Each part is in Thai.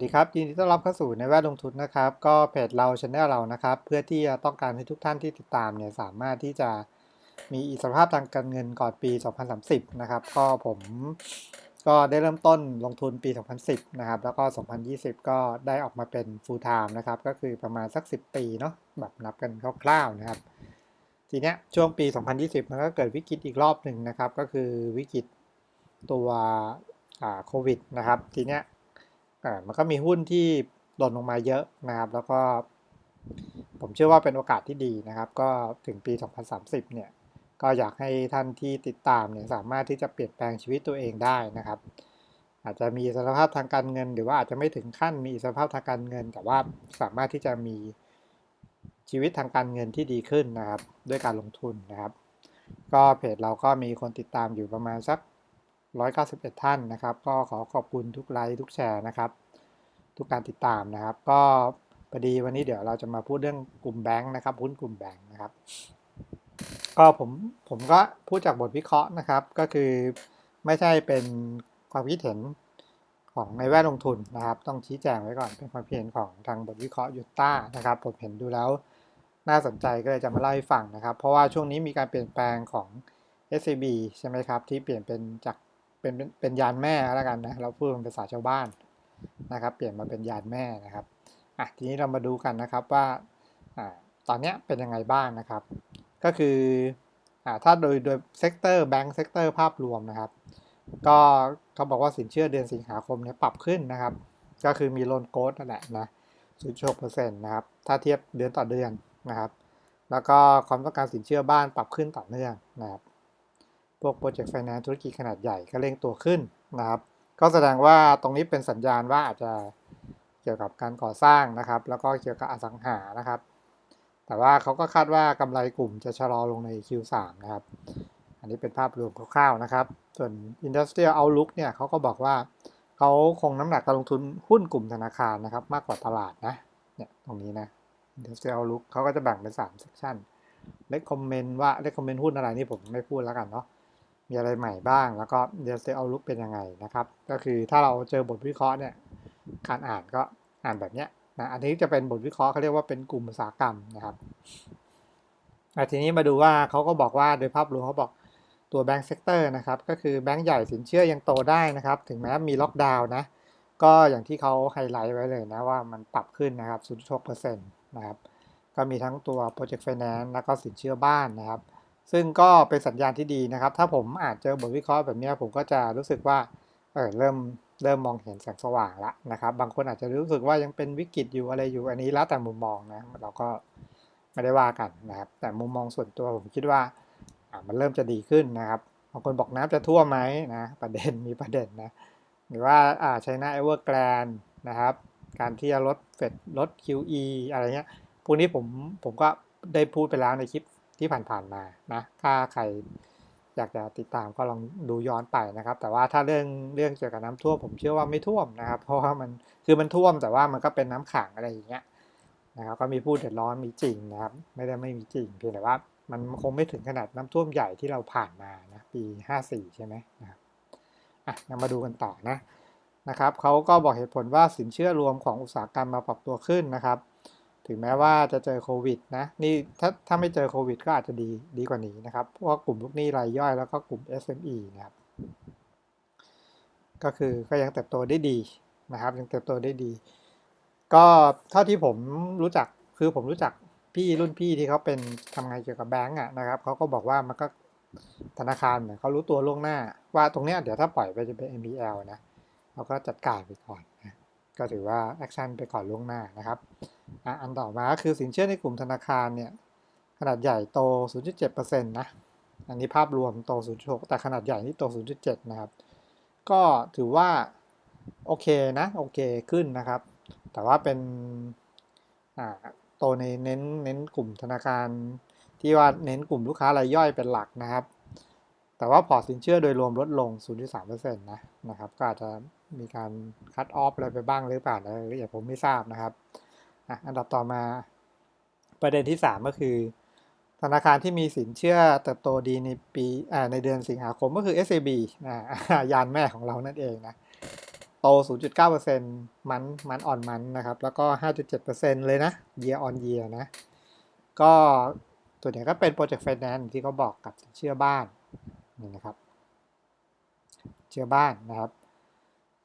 สวัสดีครับยินดีต้อนรับเข้าสู่ในแวดลงทุนนะครับ ก็เพจเราช anel เรานะครับ เพื่อที่จะต้องการให้ทุกท่านที่ติดตามเนี่ยสามารถที่จะมีอิสรภาพทางการเงินก่อนปี 2030 นะครับ ก็ผมก็ได้เริ่มต้นลงทุนปี 2010 นะครับ แล้วก็ 2020 ก็ได้ออกมาเป็น full time นะครับ ก็คือประมาณสัก 10 ปีเนาะแบบนับกันคร่าวๆนะครับ ทีเนี้ยช่วงปี 2020 มันก็เกิดวิกฤตอีกรอบหนึ่งนะครับ ก็คือวิกฤตตัวโควิดนะครับ ทีเนี้ย อ่ามันก็มีหุ้นที่หล่นลงมาเยอะนะครับ แล้วก็ ผมเชื่อว่าเป็นโอกาสที่ดีนะครับ ก็ถึงปี 2030 เนี่ย ก็อยากให้ท่านที่ติดตามเนี่ยสามารถที่จะเปลี่ยนแปลงชีวิตตัวเองได้นะครับ อาจจะมีอิสรภาพทางการเงิน หรือว่าอาจจะไม่ถึงขั้นมีอิสรภาพทางการเงิน แต่ว่าสามารถที่จะมีชีวิตทางการเงินที่ดีขึ้นนะครับ ด้วยการลงทุนนะครับ ก็เพจเราก็มีคนติดตามอยู่ประมาณสัก 191 ท่านนะครับ ก็ขอขอบคุณทุกไลค์ทุกแชร์นะครับ ทุกการติดตามนะครับ ก็พอดีวันนี้เดี๋ยวเราจะมาพูดเรื่องกลุ่มแบงค์นะครับหุ้นกลุ่มแบงค์นะครับ ก็ผมผมก็พูดจากบทวิเคราะห์นะครับ ก็คือไม่ใช่เป็นความคิดเห็นของในแวดลงทุนนะครับ ต้องชี้แจงไว้ก่อนเป็นความคิดเห็นของทางบทวิเคราะห์ยูต้านะครับ ผมเห็นดูแล้วน่าสนใจก็เลยจะมาเล่าให้ฟังนะครับ เพราะว่าช่วงนี้มีการเปลี่ยนแปลงของ SCB ใช่ไหมครับ ที่เปลี่ยนเป็นจาก เป็นเป็นยานแม่แล้วกันนะเราพูดเป็นภาษาชาวบ้านนะครับ เปลี่ยนมาเป็นยานแม่นะครับอะทีนี้เรามาดูกันนะครับว่าอ่าตอนนี้เป็นยังไงบ้างนะครับ ก็คืออ่าถ้าโดยโดยเซกเตอร์แบงก์เซกเตอร์ภาพรวมนะครับ ก็เขาบอกว่าสินเชื่อเดือนสิงหาคมเนี่ยปรับขึ้นนะครับ ก็คือมีโลนโกดนั่นแหละนะ0.6%นะครับ ถ้าเทียบเดือนต่อเดือนนะครับ แล้วก็ความต้องการสินเชื่อบ้านปรับขึ้นต่อเนื่องนะครับ พวกโปรเจกต์ไฟแนนซ์ธุรกิจขนาดใหญ่ก็เร่งตัวขึ้นนะครับ ก็แสดงว่าตรงนี้เป็นสัญญาณว่าอาจจะเกี่ยวกับการก่อสร้างนะครับ แล้วก็เกี่ยวกับอสังหานะครับ แต่ว่าเขาก็คาดว่ากำไรกลุ่มจะชะลอลงใน Q3 นะครับ อันนี้เป็นภาพรวมคร่าวๆนะครับ ส่วน Industrial Outlook เนี่ยเขาก็บอกว่าเขาคงน้ำหนักการลงทุนหุ้นกลุ่มธนาคารนะครับ มากกว่าตลาดนะเนี่ยตรงนี้นะ Industrial Outlook เขาก็จะแบ่งเป็น3 section เล c คอมเมนต์ว่าเล c คอมเมนต์หุ้นอะไรนี่ผมไม่พูดแล้วกันเนาะ มีอะไรใหม่บ้าง แล้วก็ Industrial Outlook เป็นยังไงนะครับ ก็คือถ้าเราเจอบทวิเคราะห์เนี่ยการอ่านก็อ่านแบบเนี้ยนะอันนี้จะเป็นบทวิเคราะห์เขาเรียกว่าเป็นกลุ่มอุตสาหกรรมนะครับทีนี้มาดูว่าเขาก็บอกว่าโดยภาพรวมเขาบอกตัวแบงก์เซกเตอร์นะครับ ก็คือแบงก์ใหญ่สินเชื่อยังโตได้นะครับ ถึงแม้มีล็อกดาวน์นะ ก็อย่างที่เขาไฮไลท์ไว้เลยนะว่ามันปรับขึ้นนะครับ 0.6%นะครับ ก็มีทั้งตัว Project Finance แล้วก็สินเชื่อบ้านนะครับ ซึ่งก็เป็นสัญญาณที่ดีนะครับ ถ้าผมอานเจอบทวิเคราะห์แบบนี้ผมก็จะรู้สึกว่าเออเริ่มเริ่มมองเห็นแสงสว่างแล้วนะครับ บางคนอาจจะรู้สึกว่ายังเป็นวิกฤตอยู่อะไรอยู่อันนี้แล้วแต่มุมมองนะเราก็ไม่ได้ว่ากันนะครับ แต่มุมมองส่วนตัวผมคิดว่ามันเริ่มจะดีขึ้นนะครับบางคนบอกน้ำจะท่วมไหมนะประเด็นมีประเด็นนะหรือว่าอ่าไชน่าเอเวอร์แกรนนะครับ การที่จะลดเฟดลด QE อะไรเงี้ยพวกนี้ผมผมก็ได้พูดไปแล้วในคลิป ที่ผ่านๆมานะถ้าใครอยากจะติดตามก็ลองดูย้อนไปนะครับ แต่ว่าถ้าเรื่องเรื่องเกี่ยวกับน้ำท่วมผมเชื่อว่าไม่ท่วมนะครับ เพราะว่ามันคือมันท่วมแต่ว่ามันก็เป็นน้ำขังอะไรอย่างเงี้ยนะครับ ก็มีผู้เดือดร้อนมีจริงนะครับ ไม่ได้ไม่มีจริงเพียงแต่ว่ามันคงไม่ถึงขนาดน้ำท่วมใหญ่ที่เราผ่านมานะปี 54 ใช่ไหมนะครับอะมาดูกันต่อนะนะครับเขาก็บอกเหตุผลว่าสินเชื่อรวมของอุตสาหกรรมมาปรับตัวขึ้นนะครับ ถึงแม้ว่าจะเจอโควิดนะนี่ถ้าถ้าไม่เจอโควิดก็อาจจะดีดีกว่านี้นะครับเพราะว่ากลุ่มลูกหนี้รายย่อยแล้วก็กลุ่ม SME นะครับก็คือก็ยังเติบโตได้ดีนะครับยังเติบโตได้ดี ก็เท่าที่ผมรู้จักคือผมรู้จักพี่รุ่นพี่ที่เขาเป็นทำงานเกี่ยวกับแบงก์อะนะครับเขาก็บอกว่ามันก็ธนาคารเหมือนเขารู้ตัวล่วงหน้า ว่าตรงเนี้ยเดี๋ยวถ้าปล่อยไปจะเป็น NPL นะเราก็จัดการไปก่อนนะ ก็ถือว่าแอคชั่นไปก่อนล่วงหน้านะครับอันต่อมาก็คือสินเชื่อในกลุ่มธนาคารเนี่ยขนาดใหญ่โต 0.7%นะ อันนี้ภาพรวมโต 0.6 แต่ขนาดใหญ่นี่โต 0.7 นะครับ ก็ถือว่า โอเคนะ โอเคขึ้นนะครับ แต่ว่าเป็นโตในเน้นเน้นกลุ่มธนาคาร ที่ว่าเน้นกลุ่มลูกค้ารายย่อยเป็นหลักนะครับ แต่ว่าพอร์ตสินเชื่อโดยรวมลดลง 0.3%นะ นะครับ ก็อาจจะ มีการคัดออฟอะไรไปบ้างหรือเปล่านะหรือย่างผมไม่ทราบนะครับอันดับต่อมาประเด็นที่ 3 ก็คือ ธนาคารที่มีสินเชื่อเติบโตดีในปีในเดือนสิงหาคมก็คือ SAB นะยานแม่ของเรานั่นเองนะโต 0.9%มันมันอ่อนมันนะครับ แล้วก็ 5.7%เลยนะ year on year นะ ก็ส่วนใหญ่ก็เป็น project finance ที่เขาบอกกับสินเชื่อบ้านนี่นะครับ เชื่อบ้านนะครับ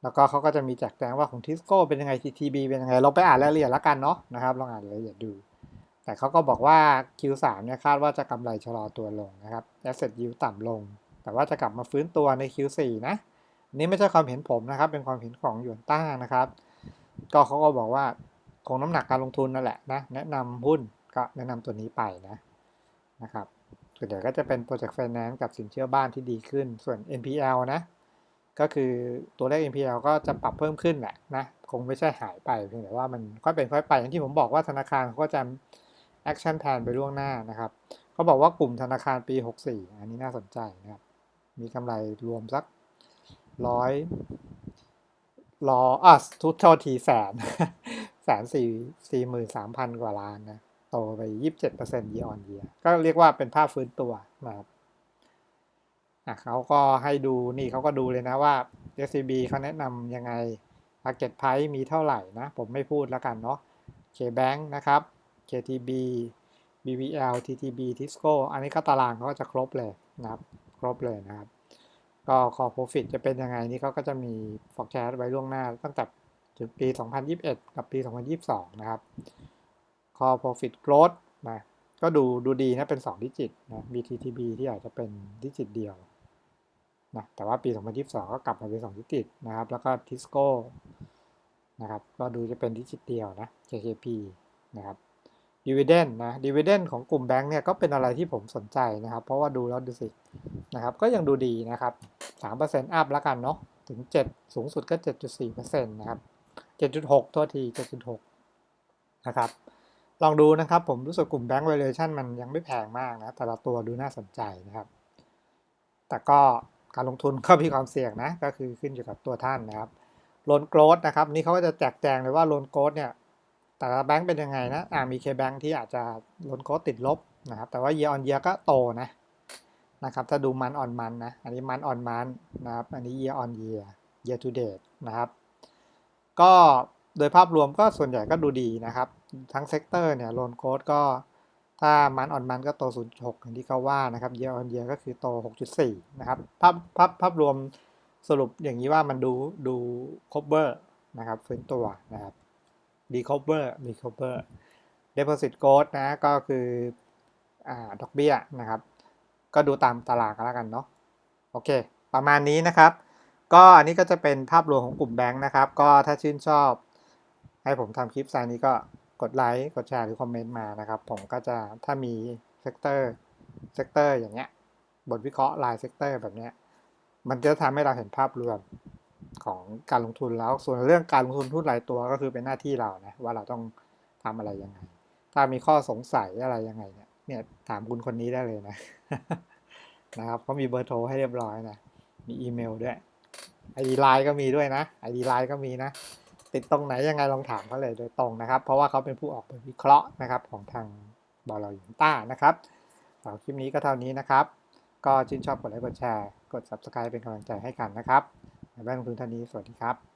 แล้วก็เขาก็จะมีแจกแจงว่าของทิสโก้เป็นยังไง TTB เป็นยังไง เราไปอ่านรายละเอียดแล้วกันเนาะนะครับ ลองอ่านรายละเอียดดู แต่เขาก็บอกว่า Q3 เนี่ยคาดว่าจะกำไรชะลอตัวลงนะครับ asset yield ต่ำลง แต่ว่าจะกลับมาฟื้นตัวใน Q4 นะนี่ไม่ใช่ความเห็นผมนะครับ เป็นความเห็นของยวนต้านะครับ ก็เขาก็บอกว่าคงน้ำหนักการลงทุนนั่นแหละนะ แนะนำหุ้นก็แนะนำตัวนี้ไปนะนะครับส่วนใหญ่ก็จะเป็น project finance กับสินเชื่อบ้านที่ดีขึ้น ส่วน NPL นะ ก็คือตัวเลข NPL ก็จะปรับเพิ่มขึ้นแหละนะ คงไม่ใช่หายไปเพียงแต่ว่ามันค่อยเป็นค่อยไปอย่างที่ผมบอกว่าธนาคารเขาก็จะ action plan ไปล่วงหน้านะครับเขาบอกว่ากลุ่มธนาคารปี 64 อันนี้น่าสนใจนะครับ มีกำไรรวมสักร้อยรออะทุกโทษทีแสนแสนสี่สี่หมื่นสามพันกว่าล้านนะ โตไปยี่สิบเจ็ดเปอร์เซ็นต์ year on year ก็เรียกว่าเป็นภาพฟื้นตัวนะครับ อะเขาก็ให้ดูนี่เขาก็ดูเลยนะว่า SCB เขาแนะนำยังไง target price มีเท่าไหร่นะ ผมไม่พูดแล้วกันเนาะ KBank นะครับ KTB BBL TTB Tisco อันนี้ก็ตารางเขาก็จะครบเลยนะครับ ครบเลยนะครับ ก็คอ profit จะเป็นยังไงนี่เขาก็จะมี forecast ไว้ล่วงหน้าตั้งแต่ถึงปี 2021 กับปี 2022 นะครับคอ profit growth นะ ก็ดูดูดีนะเป็น 2 ดิจิตนะ BTTB ที่อาจจะเป็นดิจิตเดียว นะแต่ว่าปี 2022 ก็กลับมาเป็น2ดิจิตนะครับ แล้วก็ Tisco นะครับ ก็ดูจะเป็นดิจิตเดียวนะ KKP นะครับดีเวเดนนะดีเวเดนของกลุ่มแบงค์เนี่ยก็เป็นอะไรที่ผมสนใจนะครับ เพราะว่าดูแล้วดูสินะครับ ก็ยังดูดีนะครับ3%อัพแล้วกันเนาะ ถึง 7 สูงสุดก็ 7.4%นะครับ 7.6ตัวที 7.6 นะครับ ลองดูนะครับ ผมรู้สึกกลุ่มแบงค์ valuation มันยังไม่แพงมากนะ แต่ละตัวดูน่าสนใจนะครับ แต่ก็ การลงทุนก็มีความเสี่ยงนะก็คือขึ้นอยู่กับตัวท่านนะครับโลนโกรดนะครับนี่เขาก็จะแจกแจงเลยว่าโลนโกรดเนี่ยแต่ละแบงค์เป็นยังไงนะอ่ามีเคแบงค์ที่อาจจะโลนโกรดติดลบนะครับแต่ว่า year on year ก็โตนะนะครับถ้าดูมันออนมันนะอันนี้มันออนมันนะครับอันนี้ year on year year to date นะครับก็โดยภาพรวมก็ส่วนใหญ่ก็ดูดีนะครับ ทั้งเซกเตอร์เนี่ยโลนโค้ดก็ ถ้ามันอ่อนมันก็โต 0.6 อย่างที่เขาว่านะครับ year on year ก็คือโต 6.4 นะครับ ภาพภาพภาพรวมสรุปอย่างนี้ว่ามันดูดู cover นะครับฟื้นตัวนะครับ recover recover deposit growth นะก็คืออ่าดอกเบี้ยนะครับ ก็ดูตามตลาดกันแล้วกันเนาะโอเค ประมาณนี้นะครับ ก็อันนี้ก็จะเป็นภาพรวมของกลุ่มแบงค์นะครับ ก็ถ้าชื่นชอบ ให้ผมทำคลิปไซนี้ก็ กดไลค์กดแชร์หรือคอมเมนต์มานะครับ ผมก็จะถ้ามีเซกเตอร์เซกเตอร์อย่างเงี้ยบทวิเคราะห์รายเซกเตอร์แบบเนี้ยมันจะทำให้เราเห็นภาพรวมของการลงทุนแล้ว ส่วนเรื่องการลงทุนทุนรายตัวก็คือเป็นหน้าที่เรานะว่าเราต้องทำอะไรยังไง ถ้ามีข้อสงสัยอะไรยังไงเนี่ยเนี่ยถามคุณคนนี้ได้เลยนะนะครับเขามีเบอร์โทรให้เรียบร้อยนะมีอีเมลด้วยไอดีไลน์ก็มีด้วยนะไอดีไลน์ก็มีนะ ติดตรงไหนยังไงลองถามเขาเลยโดยตรงนะครับ เพราะว่าเขาเป็นผู้ออกบทวิเคราะห์นะครับของทางบอลยูนต้านะครับสำหรับคลิปนี้ก็เท่านี้นะครับ ก็ชื่นชอบกดไลค์กดแชร์ กด subscribe เป็นกำลังใจให้กันนะครับในแว่นลงทุนท่านนี้สวัสดีครับ